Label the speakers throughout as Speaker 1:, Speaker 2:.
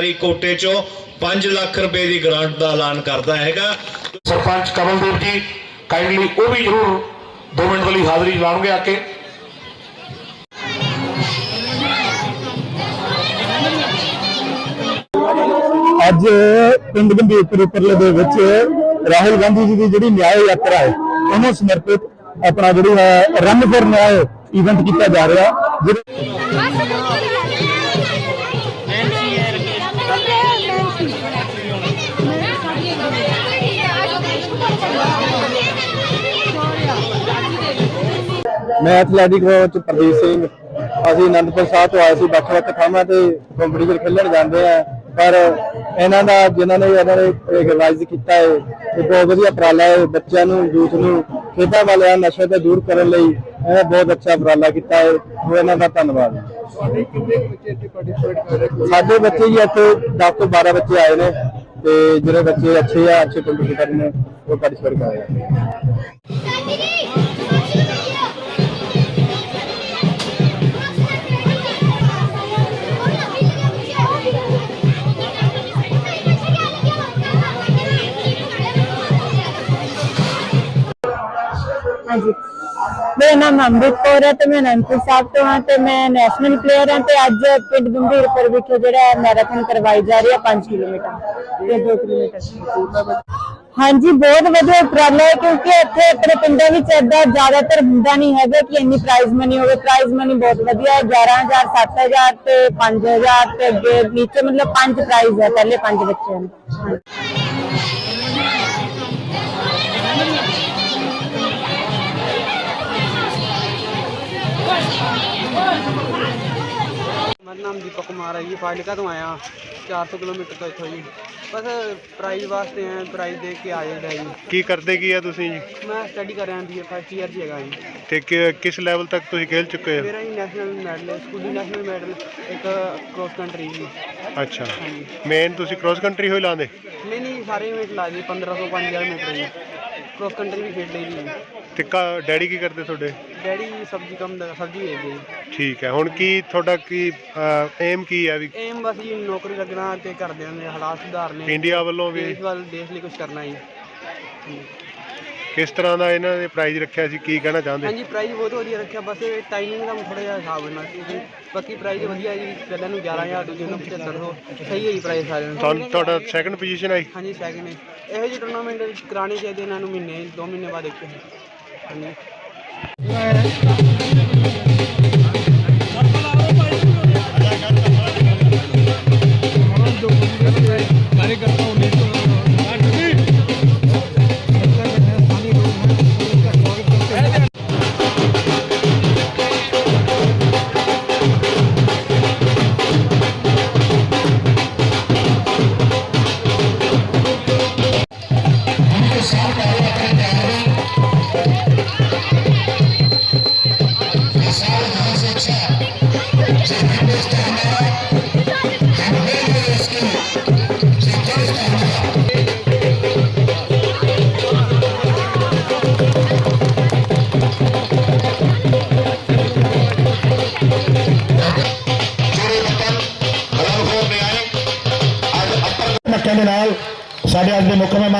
Speaker 1: ਸਰਕਾਰੀ ਕੋਟੇ ਚੋਂ 5 ਲੱਖ ਰੁਪਏ ਦੀ ਗ੍ਰਾਂਟ ਦਾ ਐਲਾਨ ਕਰਦਾ ਹੈਗਾ।
Speaker 2: ਸਰਪੰਚ ਕਮਲਦੇਵ ਜੀ ਕਾਈਂਡਲੀ ਉਹ ਵੀ ਜ਼ਰੂਰ 2 ਮਿੰਟ ਲਈ ਹਾਜ਼ਰੀ ਲਾਉਣਗੇ ਆ ਕੇ।
Speaker 3: ਅੱਜ ਪਿੰਡ ਗੰਭੀਰਪੁਰ ਉੱਪਰਲੇ ਦੇ ਵਿੱਚ ਰਾਹੁਲ ਗਾਂਧੀ ਜੀ ਦੀ ਜਿਹੜੀ ਨਿਆਂ ਯਾਤਰਾ ਹੈ ਉਹਨੂੰ ਸਮਰਪਿਤ ਆਪਣਾ ਜਿਹੜੀ ਹੈ ਰਨ ਫॉर ਨਿਆਂ ਇਵੈਂਟ ਕੀਤਾ ਜਾ ਰਿਹਾ। ਜਿਹਦੇ ਮੈਂ ਐਥਲੈਟਿਕ ਕੋਚ ਪ੍ਰਦੀਪ ਸਿੰਘ ਅਸੀਂ ਅਨੰਦਪੁਰ ਸਾਹਿਬ ਤੋਂ ਆਏ ਸੀ ਵੱਖ-ਵੱਖ ਥਾਵਾਂ ਤੇ ਕੰਪੀਟੀਸ਼ਨ ਖੇਡਣ ਜਾਂਦੇ ਆ। ਪਰ ਇਹਨਾਂ ਦਾ ਜਿਨ੍ਹਾਂ ਨੇ ਇਹਨਾਂ ਨੇ ਆਰਗੇਨਾਈਜ਼ ਕੀਤਾ ਹੈ ਇਹ ਬਹੁਤ ਵਧੀਆ ਉਪਰਾਲਾ ਹੈ ਬੱਚਿਆਂ ਨੂੰ ਯੂਥ ਨੂੰ ਖੇਡਾਂ ਵਾਲਿਆਂ ਨਸ਼ੇ ਤੋਂ ਦੂਰ ਕਰਨ ਲਈ ਇਹ ਬਹੁਤ ਅੱਛਾ ਉਪਰਾਲਾ ਕੀਤਾ ਹੈ ਉਹ ਇਹਨਾਂ ਦਾ ਧੰਨਵਾਦ। ਸਾਡੇ ਬੱਚੇ ਜੀ ਇੱਥੇ 10 ਤੋਂ 12 ਬੱਚੇ ਆਏ ਨੇ ਤੇ ਜਿਹੜੇ ਬੱਚੇ ਅੱਛੇ ਆ ਅੱਛੇ ਕੰਪੀਟੀਸ਼ਨ ਨੇ ਉਹ ਪਾਰਟਿਸਿਪੇਟ ਕਰ ਰਹੇ ਆ।
Speaker 4: ਹਾਂਜੀ। ਮੇਰਾ ਨਾਮ ਅੰਮ੍ਰਿਤ ਕੌਰ ਹੈ ਤੇ ਮੈਂ ਅਨੰਦਪੁਰ ਸਾਹਿਬ ਤੋਂ ਹਾਂ ਤੇ ਮੈਂ ਨੈਸ਼ਨਲ ਪਲੇਅਰ ਹਾਂ ਤੇ ਅੱਜ ਪਿੰਡ ਗੰਭੀਰਪੁਰ ਵਿਖੇ ਜਿਹੜਾ ਮੈਰਾਥਨ ਕਰਵਾਈ ਜਾ ਰਹੀ ਹੈ 5 ਕਿਲੋਮੀਟਰ। ਤੇ 2 ਕਿਲੋਮੀਟਰ। ਹਾਂਜੀ, ਬਹੁਤ ਵਧੀਆ ਉਪਰਾਲਾ ਹੈ ਕਿਉਂਕਿ ਇੱਥੇ ਆਪਣੇ ਪਿੰਡਾਂ ਵਿੱਚ ਏਦਾਂ ਜ਼ਿਆਦਾਤਰ ਹੁੰਦਾ ਨਹੀਂ ਹੈਗਾ ਕਿ ਇੰਨੀ ਪ੍ਰਾਈਜ਼ ਮਨੀ ਹੋਵੇ। ਪ੍ਰਾਈਜ਼ ਮਨੀ ਬਹੁਤ ਵਧੀਆ ਹੈ 11000 7000 ਤੇ 5000 ਤੇ ਅੱਗੇ ਨੀਚੇ ਮਤਲਬ ਪੰਜ ਪ੍ਰਾਈਜ਼ ਹੈ, ਪਹਿਲੇ ਪੰਜ ਬੱਚਿਆਂ ਨੂੰ।
Speaker 5: ਮੇਰਾ ਨਾਮ ਦੀਪਕ ਕੁਮਾਰ ਹੈ ਜੀ ਫਾਜ਼ਿਲਕਾ ਤੋਂ ਆਇਆ 400 ਕਿਲੋਮੀਟਰ ਤੋਂ ਇੱਥੋਂ ਜੀ। ਬਸ ਪ੍ਰਾਈਜ਼ ਵਾਸਤੇ ਆਇਆ ਪ੍ਰਾਈਜ਼ ਦੇ ਕੇ ਆ ਜਾਂਦਾ ਜੀ।
Speaker 6: ਕੀ ਕਰਦੇ ਕੀ ਆ ਤੁਸੀਂ ਜੀ?
Speaker 5: ਮੈਂ ਸਟੱਡੀ ਕਰ ਰਿਹਾ ਬੀਏ ਫਸਟ ਈਅਰ 'ਚ ਹੈਗਾ ਜੀ।
Speaker 6: ਤੇ ਕਿ- ਕਿਸ ਲੈਵਲ ਤੱਕ ਤੁਸੀਂ ਖੇਲ ਚੁੱਕੇ ਹੋ?
Speaker 5: ਮੇਰਾ ਜੀ ਨੈਸ਼ਨਲ ਮੈਡਲ ਸਕੂਲੀ ਨੈਸ਼ਨਲ ਮੈਡਲ ਇੱਕ ਕ੍ਰੋਸ ਕੰਟਰੀ ਜੀ।
Speaker 6: ਅੱਛਾ।
Speaker 5: ਹਾਂਜੀ।
Speaker 6: ਮੇਨ ਤੁਸੀਂ ਕ੍ਰੋਸ ਕੰਟਰੀ ਹੋਈ ਲਾਉਂਦੇ?
Speaker 5: ਨਹੀਂ ਨਹੀਂ ਸਾਰੇ ਇਵੈਂਟ ਲਾ ਜੀ 1500 5000 ਮੀਟਰ ਜੀ। ਕ੍ਰੋਸ ਕੰਟਰੀ ਵੀ ਖੇਡ ਲਈ
Speaker 6: ਤੇ ਕਾ- ਡੈਡੀ ਕੀ ਕਰਦੇ ਤੁਹਾਡੇ?
Speaker 5: ਡੈਡੀ ਸਬਜ਼ੀ ਕੰਮ ਦਾ ਸਬਜ਼ੀ ਵੇਚਦੇ ਜੀ।
Speaker 6: ਠੀਕ ਹੈ ਹੁਣ ਕੀ ਤੁਹਾਡਾ ਕੀ ਏਮ ਕੀ ਹੈ ਵੀ?
Speaker 5: ਏਮ ਬਸ ਜੀ ਨੌਕਰੀ ਲੱਗਣਾ ਤੇ ਘਰਦਿਆਂ ਦੇ ਹਾਲਾਤ ਸੁਧਾਰਨੇ
Speaker 6: ਇੰਡੀਆ ਵੱਲੋਂ ਵੀ?
Speaker 5: ਦੇਸ਼ ਵੱਲ ਦੇਸ਼ ਲਈ ਕੁਝ ਕਰਨਾ ਜੀ।
Speaker 6: ਕਿਸ ਤਰ੍ਹਾਂ ਦਾ ਇਹਨਾਂ ਨੇ ਪ੍ਰਾਈਜ਼ ਰੱਖਿਆ ਸੀ ਕੀ ਕਹਿਣਾ ਚਾਹੁੰਦੇ?
Speaker 5: ਹਾਂਜੀ ਪ੍ਰਾਈਜ਼ ਬਹੁਤ ਵਧੀਆ ਰੱਖਿਆ ਬਸ ਇਹ ਟਾਈਮਿੰਗ ਦਾ ਥੋੜਾ ਜਿਹਾ ਹਿਸਾਬ ਨਾਲ ਬਾਕੀ ਪ੍ਰਾਈਜ਼ ਵਧੀਆ ਜੀ ਪਹਿਲਾਂ ਨੂੰ 11000 ਦੂਜੇ ਨੂੰ 7500 ਸਹੀ ਹੈ ਜੀ ਪ੍ਰਾਈਜ਼ ਸਾਰਿਆਂ ਨੂੰ।
Speaker 6: ਤੁਹਾਨੂੰ ਤੁਹਾਡਾ ਸੈਕੰਡ ਪੋਜੀਸ਼ਨ ਆਈ?
Speaker 5: ਹਾਂਜੀ ਸੈਕਿੰਡ ਹੈ। ਇਹੋ ਜਿਹੇ ਟੂਰਨਾਮੈਂਟ ਕਰਾਣੇ ਚਾਹੀਦੇ ਇਹਨਾਂ ਨੂੰ ਮਹੀਨੇ ਦੋ ਮਹੀਨੇ ਬਾਅਦ ਇੱਕ। ਹਾਂਜੀ।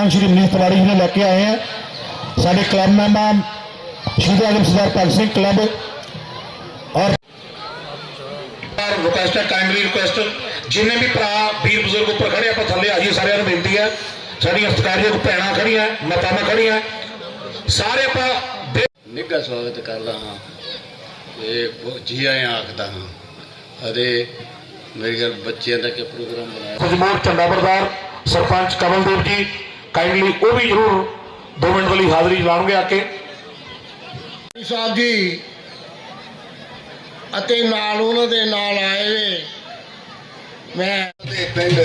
Speaker 3: ਅੱਜ ਦੇ ਮੁੱਖ ਮਹਿਮਾਨ ਸ਼੍ਰੀ ਮਨੀਸ਼ ਤਿਵਾੜੀ ਜੀ ਨੂੰ ਲੈ ਕੇ ਆਏ ਆ ਸਾਡੇ club member Shri Alam Sardar Bhagat Singh club ਔਰ
Speaker 2: ਰਿਕੁਐਸਟ ਹੈ ਕਾਈਂਡਲੀ ਰਿਕੁਐਸਟ ਜਿੰਨੇ ਵੀ ਭਰਾ ਵੀਰ ਬਜ਼ੁਰਗ ਉੱਪਰ ਖੜੇ ਆਪਾਂ ਥੱਲੇ ਆ ਜਾਈਏ ਸਾਰਿਆਂ ਨੂੰ ਬੇਨਤੀ ਹੈ ਸਾਡੀਆਂ ਸਤਿਕਾਰਯੋਗ ਭੈਣਾਂ ਖੜੀਆਂ ਮਾਤਾਵਾਂ ਖੜੀਆਂ ਸਾਰੇ ਆਪਾਂ ਬੇ-
Speaker 7: ਨਿੱਘਾ ਸਵਾਗਤ ਕਰਦਾ ਹਾਂ ਤੇ ਬਹੁਤ ਜੀ ਆਇਆਂ ਆਖਦਾ ਹਾਂ ਅਤੇ ਮੇਰੇ ਘਰ ਬੱਚਿਆਂ ਦਾ ਕਿ ਪ੍ਰੋਗਰਾਮ ਬਣਾਇਆ
Speaker 2: ਖੁਸ਼ਮੋਰ ਚੰਦਾਬਰਦਾਰ ਸਰਪੰਚ ਕਮਲਦੇਵ ਜੀ ਕਾਈਂਡਲੀ ਉਹ ਵੀ ਜ਼ਰੂਰ 2 ਮਿੰਟ ਲਈ ਹਾਜ਼ਰੀ ਲਾਉਣਗੇ ਆ ਕੇ।
Speaker 8: ਸਾਹਿਬ ਜੀ, ਅਤੇ ਨਾਲ ਉਹਨਾਂ ਦੇ ਨਾਲ ਆਏ ਵੇ ਮੈਂ
Speaker 9: ਦੇ ਪਿੰਡ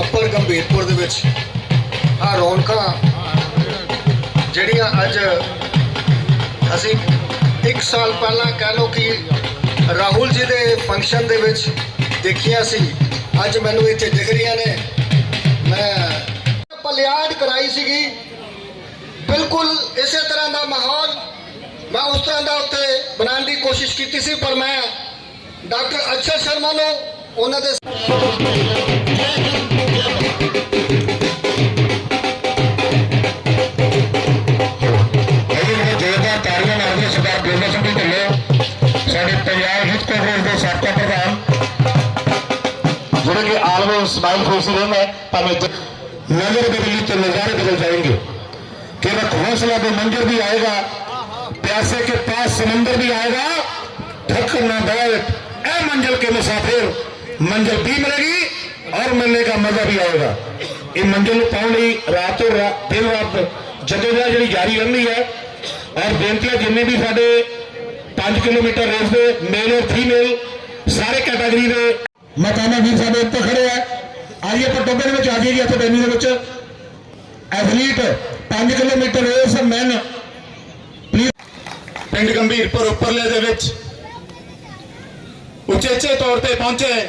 Speaker 9: ਅੱਪਰ ਗੰਭੀਰਪੁਰ ਦੇ ਵਿੱਚ ਆ ਰੌਣਕਾਂ ਜਿਹੜੀਆਂ ਅੱਜ ਅਸੀਂ 1 ਸਾਲ ਪਹਿਲਾਂ ਕਹਿ ਲਓ ਕਿ ਰਾਹੁਲ ਜੀ ਦੇ ਫੰਕਸ਼ਨ ਦੇ ਵਿੱਚ ਦੇਖੀਆਂ ਸੀ। ਅੱਜ ਮੈਨੂੰ ਇੱਥੇ ਦਿਖ ਰਹੀਆਂ ਨੇ। ਮੈਂ ਪਲਿਆੜ ਕਰਾਈ ਸੀਗੀ। ਬਿਲਕੁਲ ਇਸੇ ਤਰ੍ਹਾਂ ਦਾ ਮਾਹੌਲ ਮੈਂ ਉਸ ਤਰ੍ਹਾਂ ਦਾ ਉੱਥੇ ਬਣਾਉਣ ਦੀ ਕੋਸ਼ਿਸ਼ ਕੀਤੀ ਸੀ, ਪਰ ਮੈਂ ਡਾਕਟਰ ਅਕਸ਼ਰ ਸ਼ਰਮਾ ਨੂੰ ਉਹਨਾਂ ਦੇ
Speaker 2: ਆਲਵੇ ਸਮਾਈਲ ਖੁਸ਼ੀ ਰਹਿੰਦੇ ਭਾਵੇਂ ਜ- नजर बदली तो नजारे बदल जाएंगे केवल हौसला तो मंजर भी आएगा प्यासे के पास समंदर भी आएगा ठक्कर ना बैठ ए मंजिल के मुसाफिर मंजिल भी मिलेगी और मिलने का मजा भी आएगा ये मंजिल ਨੂੰ ਪਾਉਣ ਲਈ ਰਾਤੋਂ ਰਾਤ ਦਿਨ ਰਾਤ ਜਦੋਜਹਿਦ ਜਿਹੜੀ ਜਾਰੀ ਰਹਿੰਦੀ ਹੈ ਔਰ ਬੇਨਤੀਆਂ ਜਿੰਨੇ ਵੀ ਸਾਡੇ 5 ਕਿਲੋਮੀਟਰ ਰੇਸ ਦੇ ਮੇਲ ਔਰ ਫੀਮੇਲ ਸਾਰੇ ਕੈਟਾਗਰੀ ਦੇ ਮਤਾਨਾ ਵੀਰ ਸਾਡੇ ਉੱਤੇ ਖੜੇ ਆ ਆਈਏ ਆਪਾਂ ਟੋਬੇ ਦੇ ਵਿੱਚ ਆ ਜਾਈਏ ਇੱਥੇ ਬੈਨੀ ਦੇ ਵਿੱਚ। ਐਥਲੀਟ 5 ਕਿਲੋਮੀਟਰ ਰੇਸ ਮੈਨ
Speaker 10: ਪਿੰਡ ਗੰਭੀਰਪੁਰ ਉੱਪਰਲੇ ਦੇ ਵਿੱਚ ਉਚੇਚੇ ਤੌਰ ਤੇ ਪਹੁੰਚੇ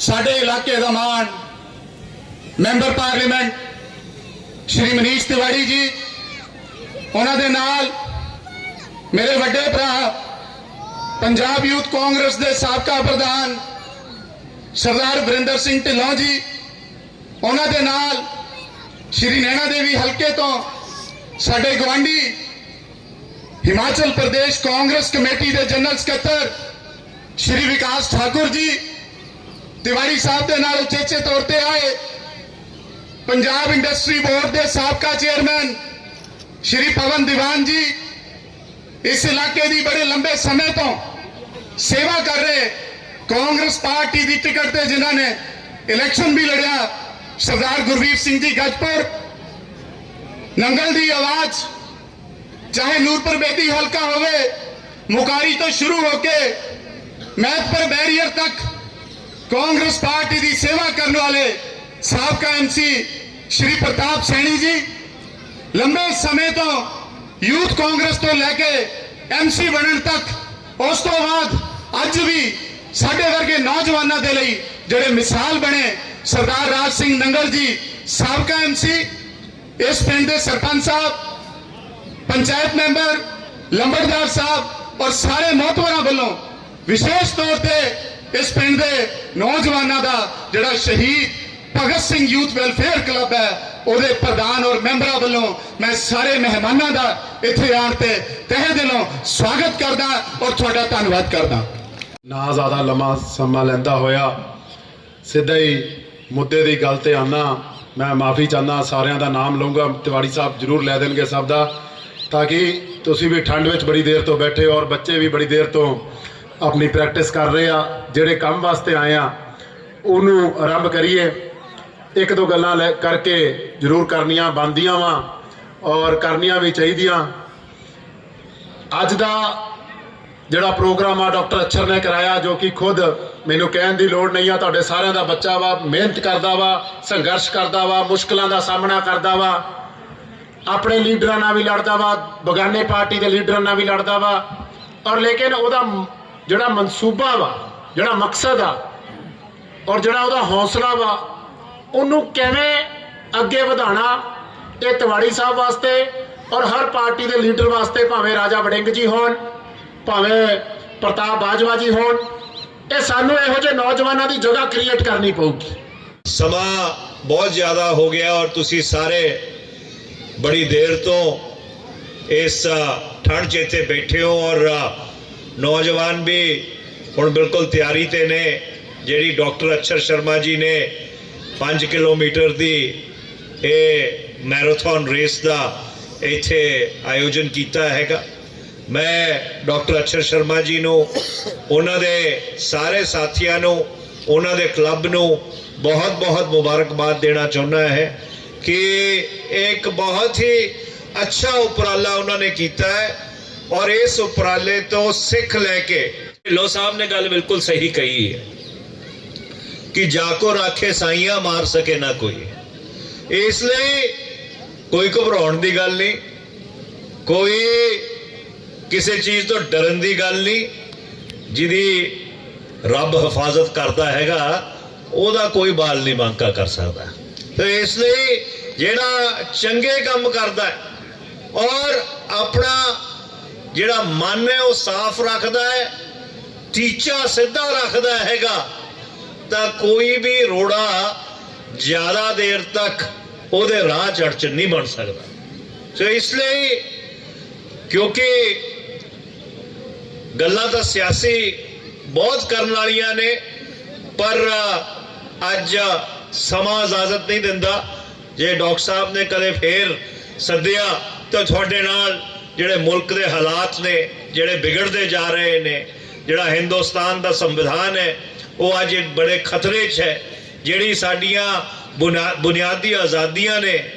Speaker 10: ਸਾਡੇ ਇਲਾਕੇ ਦਾ ਮਾਣ ਮੈਂਬਰ ਪਾਰਲੀਮੈਂਟ, ਸ਼੍ਰੀ ਮਨੀਸ਼ ਤਿਵਾੜੀ ਜੀ। ਉਹਨਾਂ ਦੇ ਨਾਲ ਮੇਰੇ ਵੱਡੇ ਭਰਾ, ਪੰਜਾਬ ਯੂਥ ਕਾਂਗਰਸ ਦੇ ਸਾਬਕਾ ਪ੍ਰਧਾਨ ਸਰਦਾਰ ਵਰਿੰਦਰ ਸਿੰਘ ਢਿੱਲੋਂ ਜੀ, ਉਹਨਾਂ ਦੇ ਨਾਲ ਸ਼੍ਰੀ ਨੈਣਾ ਦੇਵੀ ਹਲਕੇ ਤੋਂ ਸਾਡੇ ਗਵਾਂਢੀ ਹਿਮਾਚਲ ਪ੍ਰਦੇਸ਼ ਕਾਂਗਰਸ ਕਮੇਟੀ ਦੇ ਜਨਰਲ ਸਕੱਤਰ ਸ਼੍ਰੀ ਵਿਕਾਸ ਠਾਕੁਰ ਜੀ, ਤਿਵਾੜੀ ਸਾਹਿਬ ਦੇ ਨਾਲ ਉਚੇਚੇ ਤੌਰ ਤੇ ਆਏ ਪੰਜਾਬ ਇੰਡਸਟਰੀ ਬੋਰਡ ਦੇ ਸਾਬਕਾ ਚੇਅਰਮੈਨ ਸ਼੍ਰੀ ਪਵਨ ਦੀਵਾਨ ਜੀ, ਇਸ ਇਲਾਕੇ ਦੀ ਬੜੇ ਲੰਬੇ ਸਮੇਂ ਤੋਂ ਸੇਵਾ ਕਰ ਰਹੇ ਕਾਂਗਰਸ ਪਾਰਟੀ ਦੀ ਟਿਕਟ ਤੇ ਜਿਨ੍ਹਾਂ ਨੇ ਇਲੈਕਸ਼ਨ ਵੀ ਲੜਿਆ, ਸਰਦਾਰ ਗੁਰਵੀਰ ਸਿੰਘ ਜੀ ਗੱਜਪੁਰ। ਨੰਗਲ ਦੀ ਆਵਾਜ਼, ਚਾਹੇ ਨੂਰਪੁਰ ਬੇਦੀ ਹਲਕਾ ਹੋਵੇ, ਮੁਕਾਰੀ ਤੋਂ ਸ਼ੁਰੂ ਹੋ ਕੇ ਮਹਿਤਪੁਰ ਬੈਰੀਅਰ ਤੱਕ ਕਾਂਗਰਸ ਪਾਰਟੀ ਦੀ ਸੇਵਾ ਕਰਨ ਵਾਲੇ ਸਾਬਕਾ ਐਮਸੀ ਸ਼੍ਰੀ ਪ੍ਰਤਾਪ ਸੈਣੀ ਜੀ, ਲੰਬੇ ਸਮੇਂ ਤੋਂ ਯੂਥ ਕਾਂਗਰਸ ਤੋਂ ਲੈ ਕੇ ਐਮਸੀ ਬਣਨ ਤੱਕ, ਉਸ ਤੋਂ ਬਾਅਦ ਅੱਜ ਵੀ ਸਾਡੇ ਵਰਗੇ ਨੌਜਵਾਨਾਂ ਦੇ ਲਈ ਜਿਹੜੇ ਮਿਸਾਲ ਬਣੇ, ਸਰਦਾਰ ਰਾਜ ਸਿੰਘ ਨੰਗਲ ਜੀ, ਸਾਬਕਾ ਐਮਸੀ ਇਸ ਪਿੰਡ ਦੇ ਸਰਪੰਚ ਸਾਹਿਬ, ਪੰਚਾਇਤ ਮੈਂਬਰ, ਲੰਬੜਦਾਰ ਸਾਹਿਬ ਔਰ ਸਾਰੇ ਮੋਹਤਵਰਾਂ ਵੱਲੋਂ ਵਿਸ਼ੇਸ਼ ਤੌਰ ਤੇ ਇਸ ਪਿੰਡ ਦੇ ਨੌਜਵਾਨਾਂ ਦਾ ਜਿਹੜਾ Shaheed Bhagat Singh youth welfare club ਹੈ, ਉਹਦੇ ਪ੍ਰਧਾਨ ਔਰ ਮੈਂਬਰਾਂ ਵੱਲੋਂ ਮੈਂ ਸਾਰੇ ਮਹਿਮਾਨਾਂ ਦਾ ਇੱਥੇ ਆਉਣ ਤੇ ਤਹਿ ਦਿਲੋਂ ਸਵਾਗਤ ਕਰਦਾ ਔਰ ਤੁਹਾਡਾ ਧੰਨਵਾਦ ਕਰਦਾ।
Speaker 11: ਨਾ ਜ਼ਿਆਦਾ ਲੰਮਾ ਸਮਾਂ ਲੈਂਦਾ ਹੋਇਆ। ਸਿੱਧਾ ਹੀ ਮੁੱਦੇ ਦੀ ਗੱਲ ਤੇ ਆਨਾ ਮੈਂ ਮਾਫੀ ਚਾਹੁੰਦਾ, ਸਾਰਿਆਂ ਦਾ ਨਾਮ ਲਵਾਂਗਾ ਤਿਵਾੜੀ ਸਾਹਿਬ ਜਰੂਰ ਲੈ ਦੇਣਗੇ ਸਭ ਦਾ। ਤਾਂ ਕਿ ਤੁਸੀਂ ਵੀ ਠੰਡ ਵਿੱਚ ਬੜੀ ਦੇਰ ਤੋਂ ਬੈਠੇ ਔਰ ਬੱਚੇ ਵੀ ਬੜੀ ਦੇਰ ਤੋਂ ਆਪਣੀ ਪ੍ਰੈਕਟਿਸ ਕਰ ਰਹੇ ਆ। ਜਿਹੜੇ ਕੰਮ ਵਾਸਤੇ ਆਏ ਆ, ਉਹਨੂੰ ਆਰੰਭ ਕਰੀਏ। ਇੱਕ ਦੋ ਗੱਲਾਂ ਲੈ ਕਰਕੇ ਜਰੂਰ ਕਰਨੀਆਂ ਬੰਦੀਆਂ ਵਾ ਔਰ ਕਰਨੀਆਂ ਵੀ ਚਾਹੀਦੀਆਂ। ਅੱਜ ਦਾ ਜਿਹੜਾ ਪ੍ਰੋਗਰਾਮ ਆ ਡਾਕਟਰ ਅਛਰ ਨੇ ਕਰਾਇਆ, ਜੋ ਕਿ ਖੁਦ ਮੈਨੂੰ ਕਹਿਣ ਦੀ ਲੋੜ ਨਹੀਂ ਆ, ਤੁਹਾਡੇ ਸਾਰਿਆਂ ਦਾ ਬੱਚਾ ਵਾ, ਮਿਹਨਤ ਕਰਦਾ ਵਾ, ਸੰਘਰਸ਼ ਕਰਦਾ ਵਾ, ਮੁਸ਼ਕਲਾਂ ਦਾ ਸਾਹਮਣਾ ਕਰਦਾ ਵਾ, ਆਪਣੇ ਲੀਡਰਾਂ ਨਾਲ ਵੀ ਲੜਦਾ ਵਾ, ਬਗਾਨੇ ਪਾਰਟੀ ਦੇ ਲੀਡਰਾਂ ਨਾਲ ਵੀ ਲੜਦਾ ਵਾ, ਔਰ ਲੇਕਿਨ ਉਹਦਾ ਜਿਹੜਾ ਮਨਸੂਬਾ ਵਾ, ਜਿਹੜਾ ਮਕਸਦ ਆ, ਔਰ ਜਿਹੜਾ ਉਹਦਾ ਹੌਸਲਾ ਵਾ, ਉਹਨੂੰ ਕਿਵੇਂ ਅੱਗੇ ਵਧਾਉਣਾ, ਇਹ ਤਿਵਾੜੀ ਸਾਹਿਬ ਵਾਸਤੇ ਔਰ ਹਰ ਪਾਰਟੀ ਦੇ ਲੀਡਰ ਵਾਸਤੇ ਭਾਵੇਂ ਰਾਜਾ ਵੜਿੰਗ ਜੀ ਹੋਣ ਭਾਵੇਂ ਪ੍ਰਤਾਪ ਬਾਜਵਾ ਜੀ ਹੋਣ, ਇਹ ਸਾਨੂੰ ਇਹੋ ਜਿਹੇ ਨੌਜਵਾਨਾਂ ਦੀ ਜਗ੍ਹਾ ਕ੍ਰੀਏਟ ਕਰਨੀ ਪਊਗੀ।
Speaker 10: ਸਮਾਂ ਬਹੁਤ ਜ਼ਿਆਦਾ ਹੋ ਗਿਆ ਔਰ ਤੁਸੀਂ ਸਾਰੇ ਬੜੀ ਦੇਰ ਤੋਂ ਇਸ ਠੰਡ 'ਚ ਇੱਥੇ ਬੈਠੇ ਹੋ ਔਰ ਨੌਜਵਾਨ ਵੀ ਹੁਣ ਬਿਲਕੁਲ ਤਿਆਰੀ ਤੇ ਨੇ, ਜਿਹੜੀ ਡਾਕਟਰ ਅਛਰ ਸ਼ਰਮਾ ਜੀ ਨੇ 5 ਕਿਲੋਮੀਟਰ ਦੀ ਇਹ ਮੈਰਾਥਨ ਰੇਸ ਦਾ ਇੱਥੇ ਆਯੋਜਨ ਕੀਤਾ ਹੈਗਾ। ਮੈਂ ਡਾਕਟਰ ਅਛਰ ਸ਼ਰਮਾ ਜੀ ਨੂੰ ਉਹਨਾਂ ਦੇ ਸਾਰੇ ਸਾਥੀਆਂ ਨੂੰ ਉਹਨਾਂ ਦੇ ਕਲੱਬ ਨੂੰ ਬਹੁਤ ਬਹੁਤ ਮੁਬਾਰਕਬਾਦ ਦੇਣਾ ਚਾਹੁੰਦਾ ਹੈ ਕਿ ਇਹ ਇੱਕ ਬਹੁਤ ਹੀ ਅੱਛਾ ਉਪਰਾਲਾ ਉਹਨਾਂ ਨੇ ਕੀਤਾ ਹੈ ਔਰ ਇਸ ਉਪਰਾਲੇ ਤੋਂ ਸਿੱਖ ਲੈ ਕੇ ਢਿੱਲੋਂ ਸਾਹਿਬ ਨੇ ਗੱਲ ਬਿਲਕੁਲ ਸਹੀ ਕਹੀ ਹੈ ਕਿ ਜਾਕੋ ਰਾਖੇ ਸਾਈਆਂ ਮਾਰ ਸਕੇ ਨਾ ਕੋਈ ਇਸ ਲਈ ਕੋਈ ਘਬਰਾਉਣ ਦੀ ਗੱਲ ਨਹੀਂ ਕੋਈ ਕਿਸੇ ਚੀਜ਼ ਤੋਂ ਡਰਨ ਦੀ ਗੱਲ ਨਹੀਂ, ਜਿਹਦੀ ਰੱਬ ਹਿਫਾਜ਼ਤ ਕਰਦਾ ਹੈਗਾ, ਉਹਦਾ ਕੋਈ ਬਾਲ ਨਹੀਂ ਬਾਂਕਾ ਕਰ ਸਕਦਾ। ਤੇ ਇਸ ਲਈ ਜਿਹੜਾ ਚੰਗੇ ਕੰਮ ਕਰਦਾ ਹੈ ਔਰ ਆਪਣਾ ਜਿਹੜਾ ਮਨ ਹੈ ਉਹ ਸਾਫ਼ ਰੱਖਦਾ ਹੈ,
Speaker 1: ਟੀਚਾ ਸਿੱਧਾ ਰੱਖਦਾ ਹੈਗਾ, ਤਾਂ ਕੋਈ ਵੀ ਰੋੜਾ ਜ਼ਿਆਦਾ ਦੇਰ ਤੱਕ ਉਹਦੇ ਰਾਹ ਚੜ ਚ ਨਹੀਂ ਬਣ ਸਕਦਾ। ਸੋ ਇਸ ਲਈ ਕਿਉਂਕਿ ਗੱਲਾਂ ਤਾਂ ਸਿਆਸੀ ਬਹੁਤ ਕਰਨ ਵਾਲੀਆਂ ਨੇ, ਪਰ ਅੱਜ ਸਮਾਂ ਇਜਾਜ਼ਤ ਨਹੀਂ ਦਿੰਦਾ। ਜੇ ਡਾਕਟਰ ਸਾਹਿਬ ਨੇ ਕਦੇ ਫੇਰ ਸੱਦਿਆ, ਤਾਂ ਤੁਹਾਡੇ ਨਾਲ ਜਿਹੜੇ ਮੁਲਕ ਦੇ ਹਾਲਾਤ ਨੇ, ਜਿਹੜੇ ਵਿਗੜਦੇ ਜਾ ਰਹੇ ਨੇ, ਜਿਹੜਾ ਹਿੰਦੁਸਤਾਨ ਦਾ ਸੰਵਿਧਾਨ ਹੈ, ਉਹ ਅੱਜ ਬੜੇ ਖਤਰੇ 'ਚ ਹੈ। ਜਿਹੜੀ ਸਾਡੀਆਂ ਬੁਨਿਆ- ਬੁਨਿਆਦੀ ਆਜ਼ਾਦੀਆਂ ਨੇ,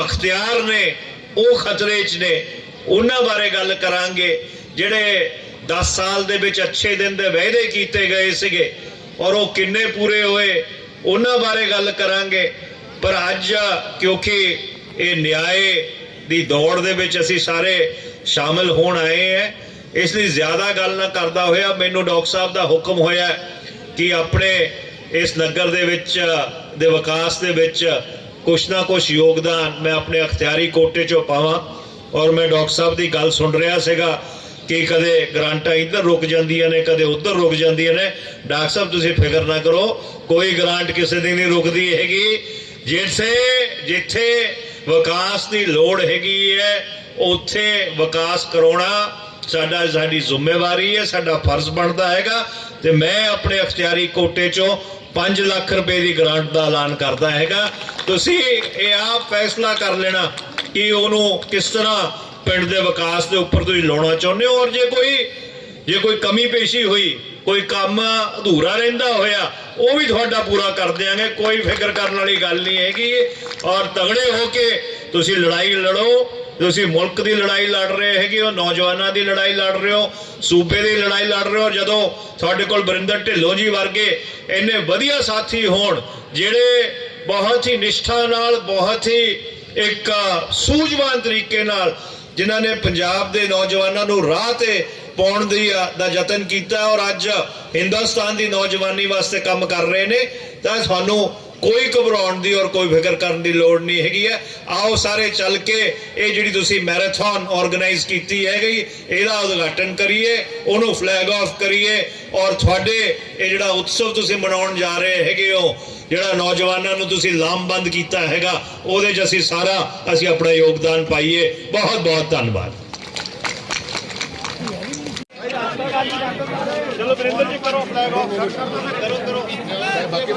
Speaker 1: ਅਖਤਿਆਰ ਨੇ, ਉਹ ਖਤਰੇ 'ਚ ਨੇ। ਉਹਨਾਂ ਬਾਰੇ ਗੱਲ ਕਰਾਂਗੇ। ਜਿਹੜੇ 10 ਸਾਲ ਦੇ ਵਿੱਚ ਅੱਛੇ ਦਿਨ ਦੇ ਵਾਅਦੇ ਕੀਤੇ ਗਏ ਸੀਗੇ ਔਰ ਉਹ ਕਿੰਨੇ ਪੂਰੇ ਹੋਏ, ਉਹਨਾਂ ਬਾਰੇ ਗੱਲ ਕਰਾਂਗੇ। ਪਰ ਅੱਜ, ਕਿਉਂਕਿ ਇਹ ਨਿਆਏ ਦੀ ਦੌੜ ਦੇ ਵਿੱਚ ਅਸੀਂ ਸਾਰੇ ਸ਼ਾਮਲ ਹੋਣ ਆਏ ਹੈ, ਇਸ ਲਈ ਜ਼ਿਆਦਾ ਗੱਲ ਨਾ ਕਰਦਾ ਹੋਇਆ, ਮੈਨੂੰ ਡਾਕਟਰ ਸਾਹਿਬ ਦਾ ਹੁਕਮ ਹੋਇਆ ਕਿ ਆਪਣੇ ਇਸ ਨਗਰ ਦੇ ਵਿੱਚ, ਦੇ ਵਿਕਾਸ ਦੇ ਵਿੱਚ ਕੁਛ ਨਾ ਕੁਛ ਯੋਗਦਾਨ ਮੈਂ ਆਪਣੇ ਅਖਤਿਆਰੀ ਕੋਟੇ 'ਚੋਂ ਪਾਵਾਂ। ਔਰ ਮੈਂ ਡਾਕਟਰ ਸਾਹਿਬ ਦੀ ਗੱਲ ਸੁਣ ਰਿਹਾ ਸੀਗਾ ਕਿ ਕਦੇ ਗ੍ਰਾਂਟਾਂ ਇੱਧਰ ਰੁਕ ਜਾਂਦੀਆਂ ਨੇ, ਕਦੇ ਉੱਧਰ ਰੁਕ ਜਾਂਦੀਆਂ ਨੇ। ਡਾਕਟਰ ਸਾਹਿਬ, ਤੁਸੀਂ ਫਿਕਰ ਨਾ ਕਰੋ, ਕੋਈ ਗ੍ਰਾਂਟ ਕਿਸੇ ਦੀ ਨਹੀਂ ਰੁਕਦੀ ਹੈਗੀ। ਜਿੱਥੇ ਜਿੱਥੇ ਵਿਕਾਸ ਦੀ ਲੋੜ ਹੈਗੀ ਹੈ, ਉੱਥੇ ਵਿਕਾਸ ਕਰਾਉਣਾ ਸਾਡਾ, ਸਾਡੀ ਜ਼ਿੰਮੇਵਾਰੀ ਹੈ, ਸਾਡਾ ਫਰਜ਼ ਬਣਦਾ ਹੈਗਾ। ਤੇ ਮੈਂ ਆਪਣੇ ਅਖਤਿਆਰੀ ਕੋਟੇ ਚੋਂ 5 ਲੱਖ ਰੁਪਏ ਦੀ ਗ੍ਰਾਂਟ ਦਾ ਐਲਾਨ ਕਰਦਾ ਹੈਗਾ। ਤੁਸੀਂ ਇਹ ਆਪ ਫੈਸਲਾ ਕਰ ਲੈਣਾ ਕਿ ਉਹਨੂੰ ਕਿਸ ਤਰ੍ਹਾਂ ਪਿੰਡ ਦੇ ਵਿਕਾਸ ਦੇ ਉੱਪਰ ਤੁਸੀਂ ਲਾਉਣਾ ਚਾਹੁੰਦੇ ਹੋ? ਔਰ ਜੇ ਕੋਈ ਜੇ ਕੋਈ ਕਮੀ ਪੇਸ਼ੀ ਹੋਈ, ਕੋਈ ਕੰਮ ਅਧੂਰਾ ਰਹਿੰਦਾ ਹੋਇਆ, ਉਹ ਵੀ ਤੁਹਾਡਾ ਪੂਰਾ ਕਰ ਦਿਆਂਗੇ। ਕੋਈ ਫਿਕਰ ਕਰਨ ਵਾਲੀ ਗੱਲ ਨਹੀਂ ਹੈਗੀ। ਔਰ ਤਗੜੇ ਹੋ ਕੇ ਤੁਸੀਂ ਲੜਾਈ ਲੜੋ। ਤੁਸੀਂ ਮੁਲਕ ਦੀ ਲੜਾਈ ਲੜ ਰਹੇ ਹੈਗੇ ਹੋ, ਨੌਜਵਾਨਾਂ ਦੀ ਲੜਾਈ ਲੜ ਰਹੇ ਹੋ, ਸੂਬੇ ਦੀ ਲੜਾਈ ਲੜ ਰਹੇ ਹੋ। ਜਦੋਂ ਤੁਹਾਡੇ ਕੋਲ ਬਰਿੰਦਰ ਢਿੱਲੋਂ ਜੀ ਵਰਗੇ ਇੰਨੇ ਵਧੀਆ ਸਾਥੀ ਹੋਣ, ਜਿਹੜੇ ਬਹੁਤ ਹੀ ਨਿਸ਼ਠਾ ਨਾਲ, ਬਹੁਤ ਹੀ ਇੱਕ ਸੂਝਵਾਨ ਤਰੀਕੇ ਨਾਲ ਜਿਨ੍ਹਾਂ ਨੇ ਪੰਜਾਬ ਦੇ ਨੌਜਵਾਨਾਂ ਨੂੰ ਰਾਹ ਤੇ ਪਾਉਣ ਦੀ ਦਾ ਯਤਨ ਕੀਤਾ ਔਰ ਅੱਜ ਹਿੰਦੁਸਤਾਨ ਦੀ ਨੌਜਵਾਨੀ ਵਾਸਤੇ ਕੰਮ ਕਰ ਰਹੇ ਨੇ। ਤਾਂ ਸਾਨੂੰ ਕੋਈ ਘਬਰਾਉਣ ਦੀ ਔਰ ਕੋਈ ਫਿਕਰ ਕਰਨ ਦੀ ਲੋੜ ਨਹੀਂ ਹੈਗੀ ਹੈ। ਆਓ ਸਾਰੇ ਚੱਲ ਕੇ ਇਹ ਜਿਹੜੀ ਤੁਸੀਂ ਮੈਰਾਥਨ ਆਰਗੇਨਾਈਜ਼ ਕੀਤੀ ਹੈਗੀ, ਇਹਦਾ ਉਦਘਾਟਨ ਕਰੀਏ, ਉਹਨੂੰ ਫਲੈਗ ਆਫ ਕਰੀਏ ਔਰ ਤੁਹਾਡੇ ਇਹ ਜਿਹੜਾ ਉਤਸਵ ਤੁਸੀਂ ਮਨਾਉਣ ਜਾ ਰਹੇ ਹੈਗੇ ਹੋ, ਜਿਹੜਾ ਨੌਜਵਾਨਾਂ ਨੂੰ ਤੁਸੀਂ ਲਾਮਬੰਦ ਕੀਤਾ ਹੈਗਾ, ਉਹਦੇ 'ਚ ਅਸੀਂ ਸਾਰਾ ਅਸੀਂ ਆਪਣਾ ਯੋਗਦਾਨ ਪਾਈਏ। ਬਹੁਤ ਬਹੁਤ ਧੰਨਵਾਦ। ਨਰਿੰਦਰ ਜੀ ਕਰੋ ਫਲੈਗ ਆਫ ਕਰੋ ਕਰੋ ਬਾਕੀ।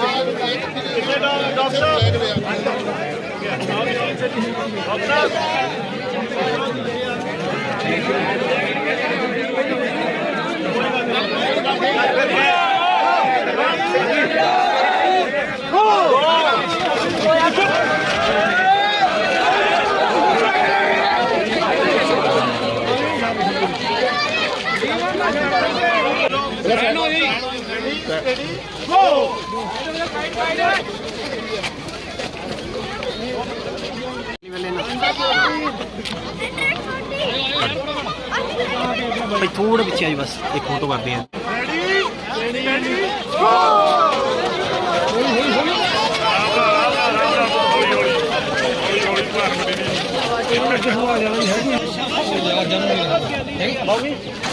Speaker 1: ਕਿੰਨੇ ਨਾਮ ਡਾਕਟਰ ਡਾਕਟਰ
Speaker 5: ਭਾਈ ਥੋੜਾ ਪਿੱਛੇ ਆਈ ਬਸ ਇੱਕ ਫੋਟੋ ਕਰਦੇ ਆ ਕੁਝ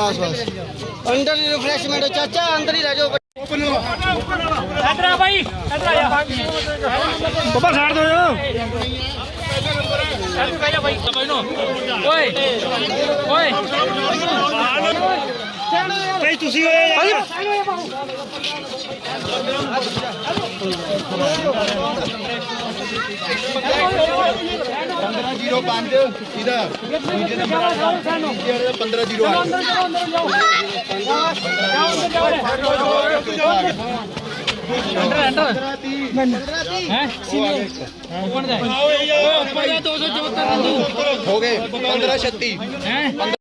Speaker 5: ਬਸ ਬਸ। ਅੰਦਰ ਹੀ ਰਿਫਰੈਸ਼ਮੈਂਟ ਚਾਚਾ ਅੰਦਰ ਹੀ
Speaker 9: ਰਹਿ ਜਾਓ। ਇੱਧਰ ਆ। ਬਾਈ ਇੱਧਰ ਆ ਜਾ ਬੱਬਾ ਛੱਡ ਦੋ ਓਏ ਓਏ। ਤੇ ਤੁਸੀਂ ਓਏ 1505 ਇਹਦਾ ਦੂਜੇ ਨੰਬਰ ਆ ਜਿਹੜਾ 1508
Speaker 5: ਅੰਦਰ ਜਾਓ ਅੰਦਰ ਜਾਓ ਜਾਓ ਅੰਦਰ ਜਾਓ ਅੰਦਰ ਅੰਦਰ ਹੈ ਸੀਨੀਅਰ ਕੌਣ ਦਾ ਆਓ ਇਹ 274 ਹੋ ਗਏ 1536
Speaker 12: ਹੈ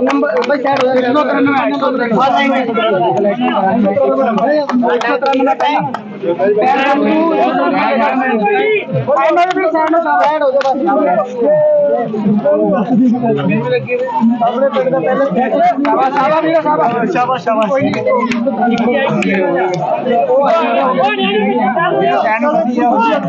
Speaker 12: नंबर एक सौ तिरानवे एक सौ तिरानवे एक सौ तिरानवे टाइम ਆਪਣੇ ਪਿੰਡ ਦਾ ਪਹਿਲੇ ਸ਼ਾਬਾਸ਼ ਸ਼ਾਬਾਸ਼ ਵੀਰ ਸ਼ਾਬਾਸ਼ ਸ਼ਾਬਾਸ਼ ਸ਼ਾਬਾਸ਼ ਕੋਈ ਨਹੀਂ ਉਹ ਨਹੀਂ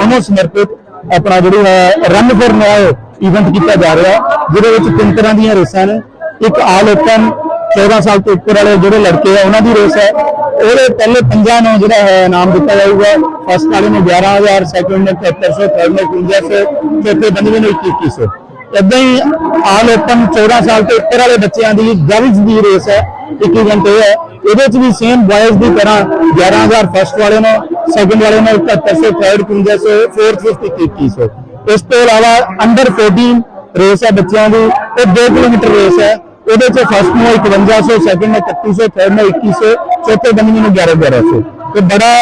Speaker 12: ਉਹਨੂੰ ਸਮਰਪਿਤ ਆਪਣਾ ਜਿਹੜੀ ਹੈ ਰਨ ਫॉर ਨਿਆਂ ਇਵੈਂਟ ਕੀਤਾ ਜਾ ਰਿਹਾ। ਜਿਹਦੇ ਵਿੱਚ ਤਿੰਨ ਤਰ੍ਹਾਂ ਦੀਆਂ ਰੇਸਾਂ ਨੇ। ਇੱਕ ਆਲ ਓਪਨ 14 ਸਾਲ ਤੋਂ ਉੱਪਰ ਵਾਲੇ ਜਿਹੜੇ ਲੜਕੇ ਆ, ਉਹਨਾਂ ਦੀ ਰੇਸ ਹੈ। ਉਹਦੇ ਪਹਿਲੇ ਪੰਜਾਂ ਨੂੰ ਜਿਹੜਾ ਹੈ ਇਨਾਮ ਦਿੱਤਾ ਜਾਊਗਾ। ਫਸਟ ਵਾਲੇ ਨੂੰ 11000 ਸੈਕੰਡ ਨੂੰ 7300 ਥਰਡ ਨੂੰ 5100 ਚੌਥੇ ਪੰਜਵੇਂ ਨੂੰ 2100 ਇਦਾਂ ਹੀ ਆਲ ਓਪਨ 14 ਸਾਲ ਤੋਂ ਉੱਪਰ ਵਾਲੇ ਬੱਚਿਆਂ ਦੀ ਗਰਲਜ਼ ਦੀ ਰੇਸ ਹੈ। ਇੱਕ ਇਵੈਂਟ ਇਹ ਹੈ। ਇਹਦੇ ਵਿੱਚ ਵੀ ਸੇਮ ਬॉयਜ਼ ਦੀ ਤਰ੍ਹਾਂ 11000 ਫਸਟ ਵਾਲੇ ਨੂੰ ਸੈਕਿੰਡ ਵਾਲੇ ਨੂੰ 7100 ਥਰਡ 5100 ਫੋਰਥ 2100 ਇਸ ਤੋਂ ਇਲਾਵਾ ਅੰਡਰ 14 ਰੇਸ ਹੈ ਬੱਚਿਆਂ ਦੀ, ਇਹ 2 ਕਿਲੋਮੀਟਰ ਰੇਸ ਹੈ। ਉਹਦੇ ਚ ਫਸਟ ਨੂੰ 5100 ਸੈਕੰਡ ਨੂੰ 3100 ਥਰਡ ਨੂੰ 2100 ਚੌਥੇ ਬੰਦੇ ਨੂੰ 11 1100 ਤੇ ਬੜਾ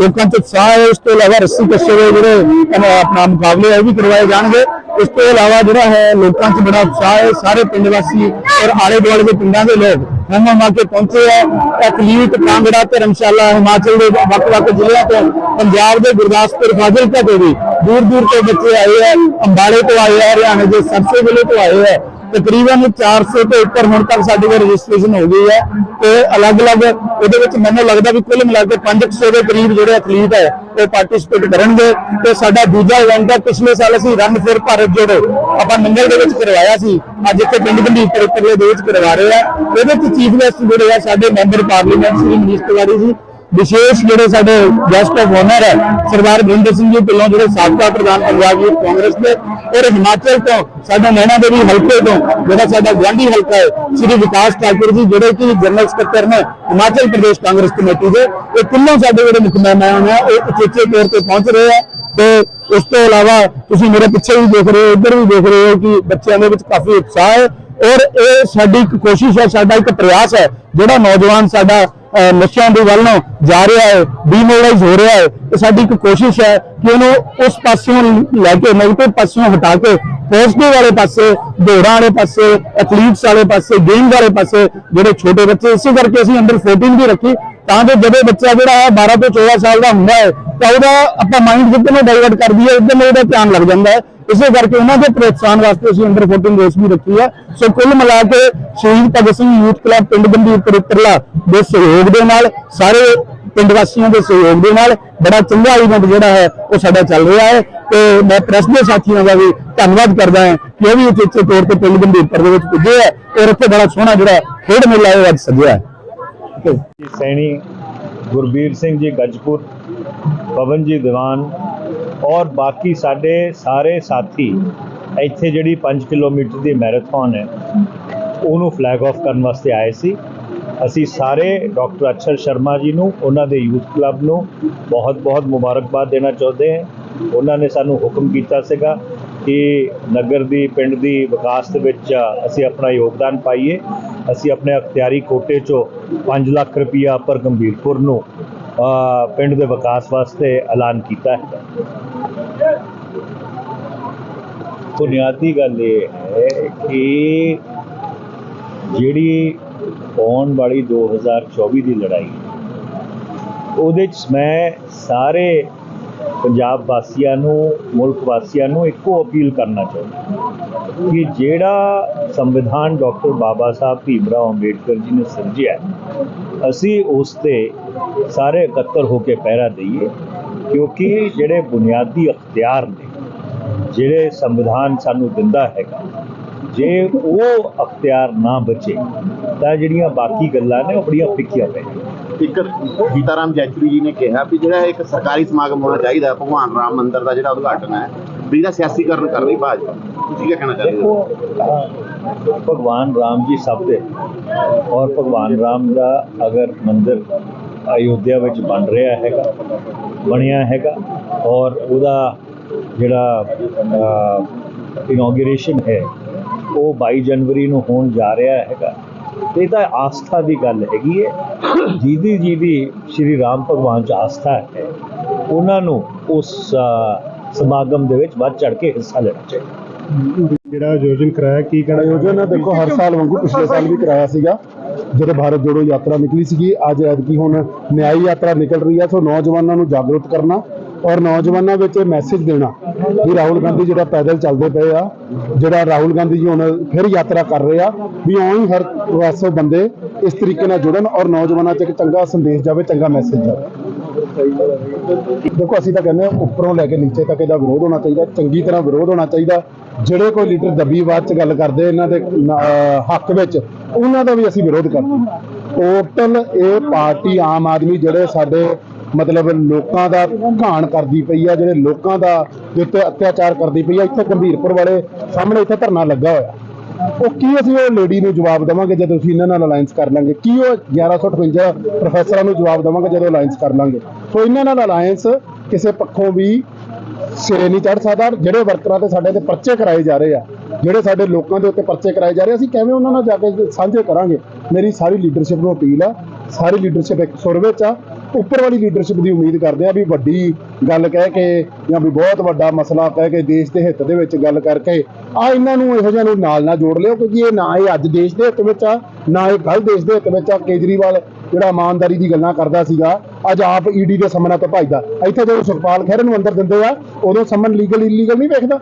Speaker 12: ਲੋਕਾਂ ਚ ਉਤਸ਼ਾਹ ਹੈ ਇਸ ਤੋਂ ਇਲਾਵਾ ਰੱਸੀ ਕੱਸੇ ਦੇ ਜਿਹੜੇ ਆਪਣਾ ਮੁਕਾਬਲੇ ਆ, ਉਹ ਵੀ ਕਰਵਾਏ ਜਾਣਗੇ। ਇਸ ਤੋਂ ਇਲਾਵਾ ਜਿਹੜਾ ਹੈ ਲੋਕਾਂ ਚ ਬੜਾ ਉਤਸ਼ਾਹ ਹੈ ਸਾਰੇ ਪਿੰਡ ਵਾਸੀ ਔਰ ਆਲੇ ਦੁਆਲੇ ਦੇ ਪਿੰਡਾਂ ਦੇ ਲੋਕ ਹਮ ਹਮ ਕੇ ਪਹੁੰਚੇ ਆ। ਐਥਲੀਟ ਕਾਂਗੜਾ ਧਰਮਸ਼ਾਲਾ ਹਿਮਾਚਲ ਦੇ ਵੱਖ-ਵੱਖ ਜ਼ਿਲ੍ਹਿਆਂ ਤੋਂ ਪੰਜਾਬ ਦੇ ਗੁਰਦਾਸਪੁਰ ਫਾਜ਼ਿਲਕਾ ਤੋਂ ਵੀ ਦੂਰ ਦੂਰ ਤੋਂ ਬੱਚੇ ਆਏ ਆ ਅੰਬਾਲੇ ਤੋਂ ਆਏ ਆ ਹਰਿਆਣੇ ਦੇ ਸਰਸੇ ਜ਼ਿਲ੍ਹੇ ਤੋਂ ਆਏ ਆ। ਤਕਰੀਬਨ 400 ਤੋਂ ਉੱਪਰ ਹੁਣ ਤੱਕ ਸਾਡੇ ਕੋਲ ਰਜਿਸਟ੍ਰੇਸ਼ਨ ਹੋ ਗਈ ਹੈ ਤੇ ਅਲੱਗ-ਅਲੱਗ ਉਹਦੇ ਵਿੱਚ ਮੈਨੂੰ ਲੱਗਦਾ ਵੀ ਕੁੱਲ ਮਿਲਾ ਕੇ 500 ਦੇ ਕਰੀਬ ਜਿਹੜੇ ਐਥਲੀਟ ਹੈ, ਉਹ ਪਾਰਟਿਸਿਪੇਟ ਕਰਨਗੇ ਤੇ ਸਾਡਾ ਦੂਜਾ ਇਵੈਂਟ ਹੈ, ਪਿਛਲੇ ਸਾਲ ਅਸੀਂ ਰਨ ਫਿਰ ਭਾਰਤ ਜੋੜੋ ਆਪਾਂ ਨੰਗਲ ਦੇ ਵਿੱਚ ਕਰਵਾਇਆ ਸੀ, ਅੱਜ ਇੱਥੇ ਪਿੰਡ ਗੰਢੀਪੁਰ ਉੱਪਰਲੇ ਦੇ ਵਿੱਚ ਕਰਵਾ ਰਹੇ ਆ। ਇਹਦੇ ਵਿੱਚ ਚੀਫ ਗੈਸਟ ਜਿਹੜੇ ਆ, ਸਾਡੇ ਮੈਂਬਰ ਪਾਰਲੀਮੈਂਟ ਸ੍ਰੀ ਮਨੀਸ਼ ਤਿਵਾੜੀ ਜੀ ਵਿਸ਼ੇਸ਼ ਜਿਹੜੇ ਸਾਡੇ ਗੈਸਟ ਆਫ ਆਨਰ ਹੈ, ਸਰਦਾਰ ਬਰਿੰਦਰ ਸਿੰਘ ਜੀ ਢਿੱਲੋਂ ਜਿਹੜੇ ਸਾਬਕਾ ਪ੍ਰਧਾਨ ਪੰਜਾਬ ਯੂਥ ਕਾਂਗਰਸ ਦੇ, ਔਰ ਹਿਮਾਚਲ ਤੋਂ ਸਾਡਾ ਨੈਣਾ ਦੇਵੀ ਹਲਕੇ ਤੋਂ ਜਿਹੜਾ ਸਾਡਾ ਗੁਆਂਢੀ ਹਲਕਾ ਹੈ, ਸ੍ਰੀ ਵਿਕਾਸ ਠਾਕੁਰ ਜੀ, ਜਿਹੜੇ ਕਿ ਜਨਰਲ ਸਕੱਤਰ ਨੇ ਹਿਮਾਚਲ ਪ੍ਰਦੇਸ਼ ਕਾਂਗਰਸ ਕਮੇਟੀ ਦੇ, ਇਹ ਤਿੰਨੋਂ ਸਾਡੇ ਜਿਹੜੇ ਮੁੱਖ ਮਹਿਮਾਨ ਹੈ ਉਹ ਉਚੇਚੇ ਤੌਰ ਤੇ ਪਹੁੰਚ ਰਹੇ ਆ ਤੇ ਉਸ ਤੋਂ ਇਲਾਵਾ ਤੁਸੀਂ ਮੇਰੇ ਪਿੱਛੇ ਵੀ ਦੇਖ ਰਹੇ ਹੋ, ਇੱਧਰ ਵੀ ਦੇਖ ਰਹੇ ਹੋ ਕਿ ਬੱਚਿਆਂ ਦੇ ਵਿੱਚ ਕਾਫੀ ਉਤਸ਼ਾਹ ਹੈ, ਔਰ ਇਹ ਸਾਡੀ ਇੱਕ ਕੋਸ਼ਿਸ਼ ਹੈ, ਸਾਡਾ ਇੱਕ ਪ੍ਰਯਾਸ ਹੈ, ਜਿਹੜਾ ਨੌਜਵਾਨ ਸਾਡਾ ਨਸ਼ਿਆਂ ਦੇ ਵੱਲ ਨੂੰ ਜਾ ਰਿਹਾ ਹੈ ਡੀਮੋਰਲਾਈਜ਼ ਹੋ ਰਿਹਾ ਹੈ। ਤੇ ਸਾਡੀ ਇੱਕ ਕੋਸ਼ਿਸ਼ ਹੈ ਕਿ ਉਹਨੂੰ ਉਸ ਪਾਸਿਓਂ ਲੈ ਕੇ ਨੈਗੇਟਿਵ ਪਾਸਿਓਂ ਹਟਾ ਕੇ ਪੋਜ਼ਿਟਿਵ ਵਾਲੇ ਪਾਸੇ, ਦੌੜਾਂ ਵਾਲੇ ਪਾਸੇ ਐਥਲੀਟਸ ਵਾਲੇ ਪਾਸੇ ਗੇਮ ਵਾਲੇ ਪਾਸੇ, ਜਿਹੜੇ ਛੋਟੇ ਬੱਚੇ, ਇਸੇ ਕਰਕੇ ਅਸੀਂ ਅੰਡਰ 14 ਵੀ ਰੱਖੀ। ਤਾਂ ਕਿ ਜਦੋਂ ਬੱਚਾ ਜਿਹੜਾ ਹੈ 12 ਤੋਂ 14 ਸਾਲ ਦਾ ਹੁੰਦਾ ਹੈ, ਤਾਂ ਉਹਦਾ ਆਪਾਂ ਮਾਈਂਡ ਜਿੱਦਾਂ ਨੂੰ ਡਾਇਵਰਟ ਕਰਦੀ ਹੈ, ਉਧਰ ਨੂੰ ਉਹਦਾ ਧਿਆਨ ਲੱਗ ਜਾਂਦਾ ਹੈ। ਇਸੇ ਕਰਕੇ ਉਹਨਾਂ ਦੇ ਪ੍ਰੋਤਸਾਹਨ ਵਾਸਤੇ ਅਸੀਂ ਅੰਡਰ 14 ਰੇਸ ਵੀ ਰੱਖੀ ਹੈ। ਸੋ ਕੁੱਲ ਮਿਲਾ ਕੇ ਸ਼ਹੀਦ ਭਗਤ ਸਿੰਘ ਯੂਥ ਕਲੱਬ ਪਿੰਡ ਗੰਭੀਰਪੁਰ ਉੱਤਰਲਾ ਦੇ ਸਹਿਯੋਗ ਦੇ ਨਾਲ, ਸਾਰੇ ਪਿੰਡ ਵਾਸੀਆਂ ਦੇ ਸਹਿਯੋਗ ਦੇ ਨਾਲ ਬੜਾ ਚੰਗਾ ਇਵੈਂਟ ਜਿਹੜਾ ਹੈ ਉਹ ਸਾਡਾ ਚੱਲ ਰਿਹਾ ਹੈ ਤੇ ਮੈਂ ਪ੍ਰੈਸ ਦੇ ਸਾਥੀਆਂ ਦਾ ਵੀ ਧੰਨਵਾਦ ਕਰਦਾ ਹਾਂ ਕਿ ਉਹ ਵੀ ਉਚੇਚੇ ਤੌਰ ਤੇ ਪਿੰਡ ਗੰਭੀਰਪੁਰ ਦੇ ਵਿੱਚ ਪੁੱਜੇ ਹੈ ਔਰ ਇੱਥੇ ਬੜਾ ਸੋਹਣਾ ਜਿਹੜਾ ਖੇਡ ਮੇਲਾ ਹੈ ਉਹ ਅੱਜ ਸੱਜਿਆ ਹੈ। Okay.
Speaker 13: सैनी ਗੁਰਬੀਰ ਸਿੰਘ ਜੀ, ਗੱਜਪੁਰ, ਪਵਨ ਜੀ, ਦੀਵਾਨ ਔਰ ਬਾਕੀ ਸਾਡੇ ਸਾਰੇ ਸਾਥੀ ਇੱਥੇ ਜਿਹੜੀ 5 ਕਿਲੋਮੀਟਰ ਦੀ ਮੈਰਾਥਨ ਹੈ, ਉਹਨੂੰ ਫਲੈਗ ਆਫ ਕਰਨ ਵਾਸਤੇ ਆਏ ਸੀ ਅਸੀਂ ਸਾਰੇ ਡਾਕਟਰ ਅਕਸ਼ਰ ਸ਼ਰਮਾ ਜੀ ਨੂੰ, ਉਹਨਾਂ ਦੇ ਯੂਥ ਕਲੱਬ ਨੂੰ ਬਹੁਤ-ਬਹੁਤ ਮੁਬਾਰਕਬਾਦ ਦੇਣਾ ਚਾਹੁੰਦੇ ਹਾਂ ਉਹਨਾਂ ਨੇ ਸਾਨੂੰ ਹੁਕਮ ਕੀਤਾ ਸੀਗਾ ਕਿ ਨਗਰ ਦੀ, ਪਿੰਡ ਦੀ ਵਿਕਾਸ ਦੇ ਵਿੱਚ ਅਸੀਂ ਆਪਣਾ ਯੋਗਦਾਨ ਪਾਈਏ ਅਸੀਂ ਆਪਣੇ ਅਖਤਿਆਰੀ ਕੋਟੇ ਚੋਂ 5 ਲੱਖ ਰੁਪਈਆ ਪਰ ਗੰਭੀਰਪੁਰ ਨੂੰ ਪਿੰਡ ਦੇ ਵਿਕਾਸ ਵਾਸਤੇ ਐਲਾਨ ਕੀਤਾ ਹੈ। ਬੁਨਿਆਦੀ ਗੱਲ ਇਹ ਹੈ ਕਿ ਜਿਹੜੀ ਆਉਣ ਵਾਲੀ 2024 ਦੀ ਲੜਾਈ, ਉਹਦੇ 'ਚ ਮੈਂ ਸਾਰੇ ਪੰਜਾਬ ਵਾਸੀਆਂ ਨੂੰ, ਮੁਲਕ ਵਾਸੀਆਂ ਨੂੰ ਇੱਕੋ ਅਪੀਲ ਕਰਨਾ ਚਾਹੁੰਦਾ ਕਿ ਜਿਹੜਾ ਸੰਵਿਧਾਨ ਡਾਕਟਰ ਬਾਬਾ ਸਾਹਿਬ ਭੀਮਰਾਓ ਅੰਬੇਡਕਰ ਜੀ ਨੇ ਸਿਰਜਿਆ ਅਸੀਂ ਉਸ ਤੇ ਸਾਰੇ ਇਕੱਤਰ ਹੋ ਕੇ ਪਹਿਰਾ ਦਈਏ, ਕਿਉਂਕਿ ਜਿਹੜੇ ਬੁਨਿਆਦੀ ਅਖਤਿਆਰ ਨੇ, ਜਿਹੜੇ ਸੰਵਿਧਾਨ ਸਾਨੂੰ ਦਿੰਦਾ ਹੈਗਾ, ਜੇ ਉਹ ਅਖਤਿਆਰ ਨਾ ਬਚੇ, ਤਾਂ ਜਿਹੜੀਆਂ ਬਾਕੀ ਗੱਲਾਂ ਨੇ ਉਹ ਬੜੀਆਂ ਫਿੱਕੀਆਂ ਪੈ
Speaker 7: ਇੱਕ ਗੀਤਾਰਾਮ ਜੈਚੁਰੀ ਜੀ ਨੇ ਕਿਹਾ ਵੀ ਜਿਹੜਾ ਇੱਕ ਸਰਕਾਰੀ ਸਮਾਗਮ ਹੋਣਾ ਚਾਹੀਦਾ, ਭਗਵਾਨ ਰਾਮ ਮੰਦਿਰ ਦਾ ਜਿਹੜਾ ਉਦਘਾਟਨ ਹੈ, ਵੀ ਇਹਦਾ ਸਿਆਸੀਕਰਨ ਕਰ ਰਹੀ ਭਾਜਪਾ। ਤੁਸੀਂ ਕੀ ਕਹਿਣਾ ਚਾਹੁੰਦੇ ਹੋ?
Speaker 13: ਭਗਵਾਨ ਰਾਮ ਜੀ ਸਭ ਦੇ, ਔਰ ਭਗਵਾਨ ਰਾਮ ਦਾ ਅਗਰ ਮੰਦਿਰ ਅਯੋਧਿਆ ਵਿੱਚ ਬਣ ਰਿਹਾ ਹੈਗਾ, ਬਣਿਆ ਹੈਗਾ, ਔਰ ਉਹਦਾ ਜਿਹੜਾ ਇਨੋਗਰੇਸ਼ਨ ਹੈ, ਉਹ 22 ਜਨਵਰੀ ਨੂੰ ਹੋਣ ਜਾ ਰਿਹਾ ਹੈਗਾ। ਇਹ ਤਾਂ ਆਸਥਾ ਦੀ ਗੱਲ ਹੈਗੀ ਹੈ। ਜਿਹਦੀ ਜਿਹਦੀ ਸ਼੍ਰੀ ਰਾਮ ਭਗਵਾਨ ਚ ਆਸਥਾ ਹੈ ਉਹਨਾਂ ਨੂੰ ਉਸ ਸਮਾਗਮ ਦੇ ਵਿੱਚ ਵੱਧ ਚੜ ਕੇ ਹਿੱਸਾ ਲੈਣਾ ਚਾਹੀਦਾ।
Speaker 6: ਜਿਹੜਾ ਆਯੋਜਨ ਕਰਾਇਆ ਕੀ ਕਹਿਣਾ
Speaker 11: ਆਯੋਜਨ ਦੇਖੋ ਹਰ ਸਾਲ ਵਾਂਗੂ ਪਿਛਲੇ ਸਾਲ ਵੀ ਕਰਾਇਆ ਸੀਗਾ। ਜਦੋਂ ਭਾਰਤ ਜੋੜੋ ਯਾਤਰਾ ਨਿਕਲੀ ਸੀਗੀ ਅੱਜ ਐਤਕੀ ਹੁਣ ਨਿਆਈ ਯਾਤਰਾ ਨਿਕਲ ਰਹੀ ਹੈ ਸੋ ਨੌਜਵਾਨਾਂ ਨੂੰ ਜਾਗਰੂਕ ਕਰਨਾ ਔਰ ਨੌਜਵਾਨਾਂ ਵਿੱਚ ਇਹ ਮੈਸੇਜ ਦੇਣਾ ਵੀ ਰਾਹੁਲ ਗਾਂਧੀ ਜਿਹੜਾ ਪੈਦਲ ਚੱਲਦੇ ਪਏ ਆ। ਜਿਹੜਾ ਰਾਹੁਲ ਗਾਂਧੀ ਜੀ ਹੁਣ ਫਿਰ ਯਾਤਰਾ ਕਰ ਰਹੇ ਆ, ਵੀ ਆਉਂ ਹਰ ਪਾਸੋਂ ਬੰਦੇ ਇਸ ਤਰੀਕੇ ਨਾਲ ਜੁੜਨ ਔਰ ਨੌਜਵਾਨਾਂ 'ਚ ਇੱਕ ਚੰਗਾ ਸੰਦੇਸ਼ ਜਾਵੇ, ਚੰਗਾ ਮੈਸੇਜ ਜਾਵੇ। ਦੇਖੋ, ਅਸੀਂ ਤਾਂ ਕਹਿੰਦੇ ਹਾਂ ਉੱਪਰੋਂ ਲੈ ਕੇ ਨੀਚੇ ਤੱਕ ਇਹਦਾ ਵਿਰੋਧ ਹੋਣਾ ਚਾਹੀਦਾ, ਚੰਗੀ ਤਰ੍ਹਾਂ ਵਿਰੋਧ ਹੋਣਾ ਚਾਹੀਦਾ। ਜਿਹੜੇ ਕੋਈ ਲੀਡਰ ਦੱਬੀਵਾਦ ਚ ਗੱਲ ਕਰਦੇ ਇਹਨਾਂ ਦੇ ਹੱਕ ਵਿੱਚ, ਉਹਨਾਂ ਦਾ ਵੀ ਅਸੀਂ ਵਿਰੋਧ ਕਰਦੇ ਟੋਟਲ ਇਹ ਪਾਰਟੀ ਆਮ ਆਦਮੀ ਜਿਹੜੇ ਸਾਡੇ ਮਤਲਬ ਲੋਕਾਂ ਦਾ ਘਾਣ ਕਰਦੀ ਪਈ ਆ, ਜਿਹੜੇ ਲੋਕਾਂ ਦਾ ਦੇ ਉੱਤੇ ਅਤਿਆਚਾਰ ਕਰਦੀ ਪਈ ਆ, ਇੱਥੇ ਗੰਭੀਰਪੁਰ ਵਾਲੇ ਸਾਹਮਣੇ ਇੱਥੇ ਧਰਨਾ ਲੱਗਾ ਹੋਇਆ। ਉਹ ਕੀ ਅਸੀਂ ਉਹ ਲੇਡੀ ਨੂੰ ਜਵਾਬ ਦੇਵਾਂਗੇ ਜਦੋਂ ਅਸੀਂ ਇਹਨਾਂ ਨਾਲ ਅਲਾਈਅੰਸ ਕਰ ਲਾਂਗੇ? ਕੀ ਉਹ 1158 ਪ੍ਰੋਫੈਸਰਾਂ ਨੂੰ ਜਵਾਬ ਦੇਵਾਂਗੇ ਜਦੋਂ ਅਲਾਈਅੰਸ ਕਰ ਲਾਂਗੇ? ਸੋ ਇਹਨਾਂ ਨਾਲ ਅਲਾਈਅੰਸ ਕਿਸੇ ਪੱਖੋਂ ਵੀ ਸਿਰੇ ਨਹੀਂ ਚੜ ਸਕਦਾ। ਜਿਹੜੇ ਵਰਕਰਾਂ ਤੇ ਸਾਡੇ ਤੇ ਪਰਚੇ ਕਰਾਏ ਜਾ ਰਹੇ ਆ, ਜਿਹੜੇ ਸਾਡੇ ਲੋਕਾਂ ਦੇ ਉੱਤੇ ਪਰਚੇ ਕਰਾਏ ਜਾ ਰਹੇ ਅਸੀਂ ਕਿਵੇਂ ਉਹਨਾਂ ਨਾਲ ਜਾ ਕੇ ਸਾਂਝੇ ਕਰਾਂਗੇ? ਮੇਰੀ ਸਾਰੀ ਲੀਡਰਸ਼ਿਪ ਨੂੰ ਅਪੀਲ ਆ। ਸਾਰੀ ਲੀਡਰਸ਼ਿਪ ਇੱਕ ਸੁਰ ਵਿੱਚ ਆ। ਉੱਪਰ ਵਾਲੀ ਲੀਡਰਸ਼ਿਪ ਦੀ ਉਮੀਦ ਕਰਦੇ ਆ ਵੀ ਵੱਡੀ ਗੱਲ ਕਹਿ ਕੇ ਜਾਂ ਵੀ ਬਹੁਤ ਵੱਡਾ ਮਸਲਾ ਕਹਿ ਕੇ ਦੇਸ਼ ਦੇ ਹਿੱਤ ਦੇ ਵਿੱਚ ਗੱਲ ਕਰਕੇ ਆ ਇਹਨਾਂ ਨੂੰ ਇਹੋ ਜਿਹਾ ਨੂੰ ਨਾਲ ਨਾ ਜੋੜ ਲਿਓ ਕਿਉਂਕਿ ਇਹ ਨਾ ਇਹ ਅੱਜ ਦੇਸ਼ ਦੇ ਹਿੱਤ ਵਿੱਚ ਆ, ਨਾ ਇਹ ਕੱਲ ਦੇਸ਼ ਦੇ ਹਿੱਤ ਵਿੱਚ ਆ। ਕੇਜਰੀਵਾਲ ਜਿਹੜਾ ਇਮਾਨਦਾਰੀ ਦੀ ਗੱਲਾਂ ਕਰਦਾ ਸੀਗਾ, ਅੱਜ ਆਪ ਈਡੀ ਦੇ ਸਮਨਾਂ ਤੋਂ ਭੱਜਦਾ। ਇੱਥੇ ਜਦੋਂ ਸੁਖਪਾਲ ਖਹਿਰੇ ਨੂੰ ਅੰਦਰ ਦਿੰਦੇ ਆ, ਉਦੋਂ ਸਮਨ ਲੀਗਲ ਇਲੀਗਲ ਨਹੀਂ ਵੇਖਦਾ।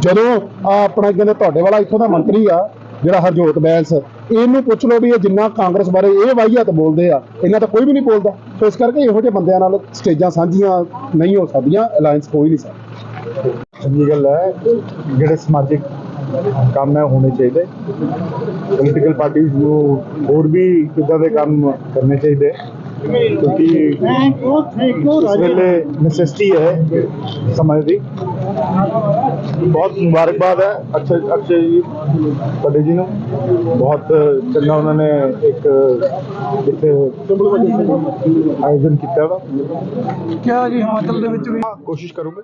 Speaker 11: ਜਦੋਂ ਆ ਆਪਣਾ ਕਹਿੰਦੇ ਤੁਹਾਡੇ ਵਾਲਾ ਇੱਥੋਂ ਦਾ ਮੰਤਰੀ ਆ ਜਿਹੜਾ ਹਰਜੋਤ ਬੈਂਸ, ਇਹਨੂੰ ਪੁੱਛ ਲਓ ਵੀ ਇਹ ਜਿੰਨਾ ਕਾਂਗਰਸ ਬਾਰੇ ਇਹ ਵਾਹੀਆਤ ਬੋਲਦੇ ਆ, ਇਹਨਾਂ ਤਾਂ ਕੋਈ ਵੀ ਨਹੀਂ ਬੋਲਦਾ। ਸੋ ਇਸ ਕਰਕੇ ਇਹੋ ਜਿਹੇ ਬੰਦਿਆਂ ਨਾਲ ਸਟੇਜਾਂ ਸਾਂਝੀਆਂ ਨਹੀਂ ਹੋ ਸਕਦੀਆਂ ਅਲਾਈਅੰਸ ਕੋਈ ਨਹੀਂ ਸਕਦੀ। ਚੰਗੀ ਗੱਲ ਹੈ, ਜਿਹੜੇ ਸਮਾਜਿਕ ਕੰਮ ਹੈ, ਹੋਣੇ ਚਾਹੀਦੇ। ਪੋਲੀਟੀਕਲ ਪਾਰਟੀਆਂ ਨੂੰ ਹੋਰ ਵੀ ਇਦਾਂ ਦੇ ਕੰਮ ਕਰਨੇ ਚਾਹੀਦੇ? ਕਿਉਂਕਿ ਇਸ ਵੇਲੇ ਨੈਸੈਸਿਟੀ ਹੈ ਸਮਝ ਦੀ। ਬਹੁਤ ਮੁਬਾਰਕਬਾਦ ਹੈ ਅਕਸ਼ੇ ਅਕਸ਼ੇ ਜੀ ਪਟੇ ਜੀ ਨੂੰ। ਬਹੁਤ ਚੰਗਾ ਉਹਨਾਂ ਨੇ ਇੱਕ ਇੱਥੇ ਆਯੋਜਨ ਕੀਤਾ ਵਾ।
Speaker 14: ਕਿਆ ਜੀ ਹਿਮਾਚਲ ਦੇ ਵਿੱਚ ਵੀ?
Speaker 11: ਕੋਸ਼ਿਸ਼ ਕਰੂੰਗੇ।